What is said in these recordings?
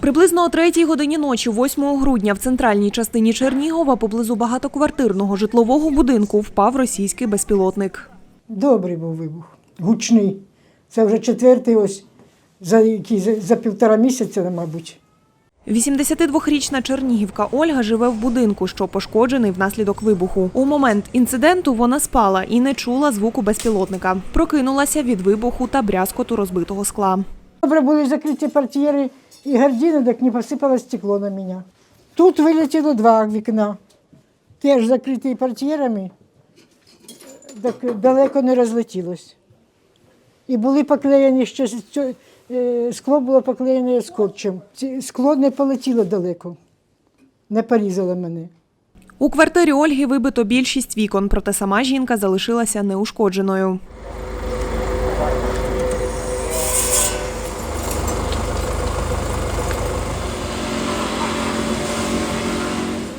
Приблизно о третій годині ночі, 8 грудня, в центральній частині Чернігова поблизу багатоквартирного житлового будинку впав російський безпілотник. Добрий був вибух, гучний. Це вже четвертий, ось за який за, за півтора місяця, мабуть. 82-річна чернігівка Ольга живе в будинку, що пошкоджений внаслідок вибуху. У момент інциденту вона спала і не чула звуку безпілотника. Прокинулася від вибуху та брязкоту розбитого скла. Добре були закриті портьєри і гардини, так не посипалось стекло на мене. Тут вилетіло два вікна, теж закриті портьєрами, так далеко не розлетілось. І були поклеєні е, скло було поклеєне скотчем. Скло не полетіло далеко, не порізало мене. У квартирі Ольги вибито більшість вікон, проте сама жінка залишилася неушкодженою.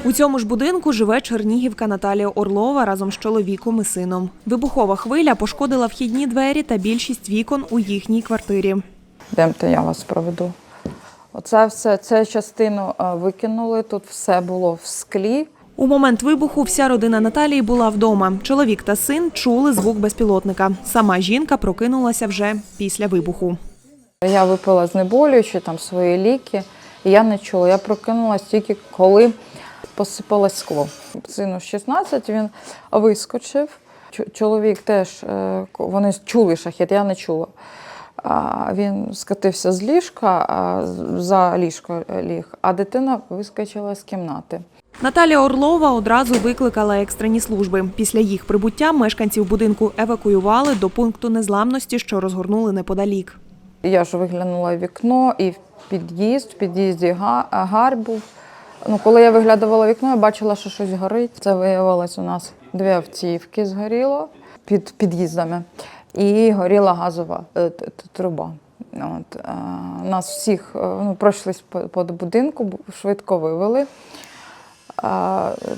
У цьому ж будинку живе чернігівка Наталія Орлова разом з чоловіком і сином. Вибухова хвиля пошкодила вхідні двері та більшість вікон у їхній квартирі. Йдемте, я вас проведу. Оце все, цю частину е, викинули, тут все було в склі. У момент вибуху вся родина Наталії була вдома. Чоловік та син чули звук безпілотника. Сама жінка прокинулася вже після вибуху. Я випила знеболюючі, там свої ліки, і я не чула. Я прокинулась тільки коли посипалось скло. Сину 16, він вискочив. Чоловік теж, е, вони чули шахет, я не чула. Він скатився з ліжка, а, за ліжко ліг, а дитина вискочила з кімнати. Наталія Орлова одразу викликала екстрені служби. Після їх прибуття мешканців будинку евакуювали до пункту незламності, що розгорнули неподалік. Я ж виглянула в вікно і в під'їзд, в під'їзді га- гар був. Ну, коли я виглядувала вікно, я бачила, що щось горить. Це виявилось у нас дві автівки згоріло під під'їздами і горіла газова е, труба. От, е, нас всіх е, ну, пройшлись по, будинку, швидко вивели,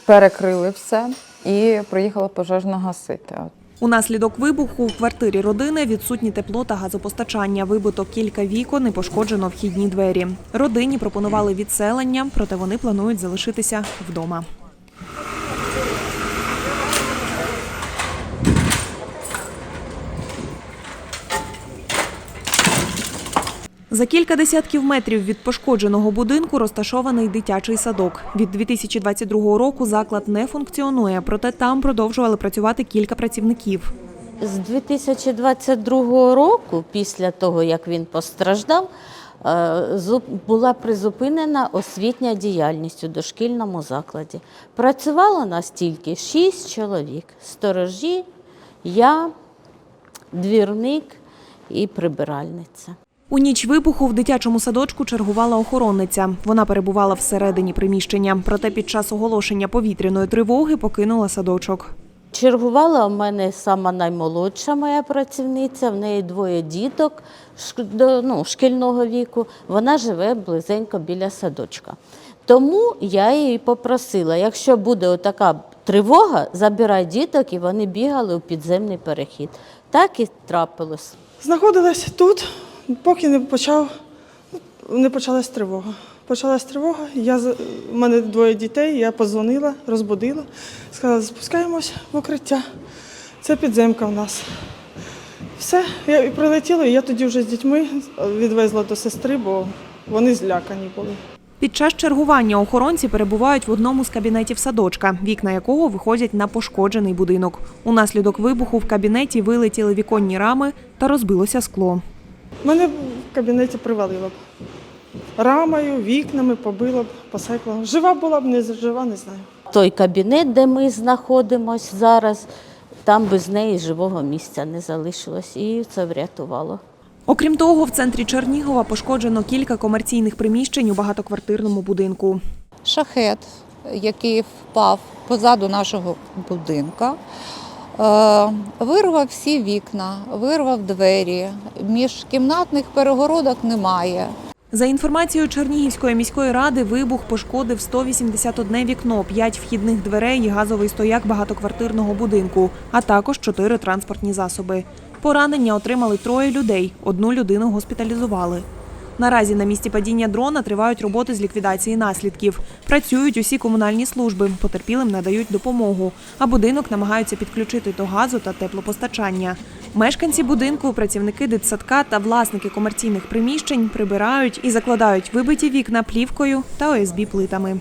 перекрили все і приїхала пожежна гасити. Унаслідок вибуху в квартирі родини відсутні тепло та газопостачання. Вибито кілька вікон і пошкоджено вхідні двері. Родині пропонували відселення, проте вони планують залишитися вдома. За кілька десятків метрів від пошкодженого будинку розташований дитячий садок. Від 2022 року заклад не функціонує, проте там продовжували працювати кілька працівників. З 2022 року, після того як він постраждав, е, була призупинена освітня діяльність у дошкільному закладі. Працювало нас тільки шість чоловік: сторожі, я, двірник і прибиральниця. У ніч вибуху в дитячому садочку чергувала охоронниця. Вона перебувала всередині приміщення, проте під час оголошення повітряної тривоги покинула садочок. Чергувала у мене сама наймолодша моя працівниця, в неї двоє діток до- ну, шкільного віку. Вона живе близенько біля садочка. Тому я її попросила, якщо буде така тривога, забирай діток, і вони бігали у підземний перехід. Так і трапилось. Знаходилась тут, поки не почав, не почалась тривога. Почалась тривога, я, у мене двоє дітей, я позвонила, розбудила, сказала, спускаємось в укриття. Це підземка в нас. Все, я і прилетіла, і я тоді вже з дітьми відвезла до сестри, бо вони злякані були. Під час чергування охоронці перебувають в одному з кабінетів садочка, вікна якого виходять на пошкоджений будинок. Унаслідок вибуху в кабінеті вилетіли віконні рами та розбилося скло. Мене в кабінеті привалило б. Рамою, вікнами побило б, посекла. Жива була б, не жива, не знаю. Той кабінет, де ми знаходимося зараз, там без неї живого місця не залишилось, і це врятувало. Окрім того, в центрі Чернігова пошкоджено кілька комерційних приміщень у багатоквартирному будинку. шахет, який впав позаду нашого будинка. Е, Вирвав всі вікна, вирвав двері. Міжкімнатних перегородок немає. За інформацією Чернігівської міської ради, вибух пошкодив 181 вікно, 5 вхідних дверей і газовий стояк багатоквартирного будинку, а також 4 транспортні засоби. Поранення отримали троє людей. Одну людину госпіталізували. Наразі на місці падіння дрона тривають роботи з ліквідації наслідків. Працюють усі комунальні служби, потерпілим надають допомогу, а будинок намагаються підключити до газу та теплопостачання. Мешканці будинку, працівники дитсадка та власники комерційних приміщень прибирають і закладають вибиті вікна плівкою та ОСБ плитами.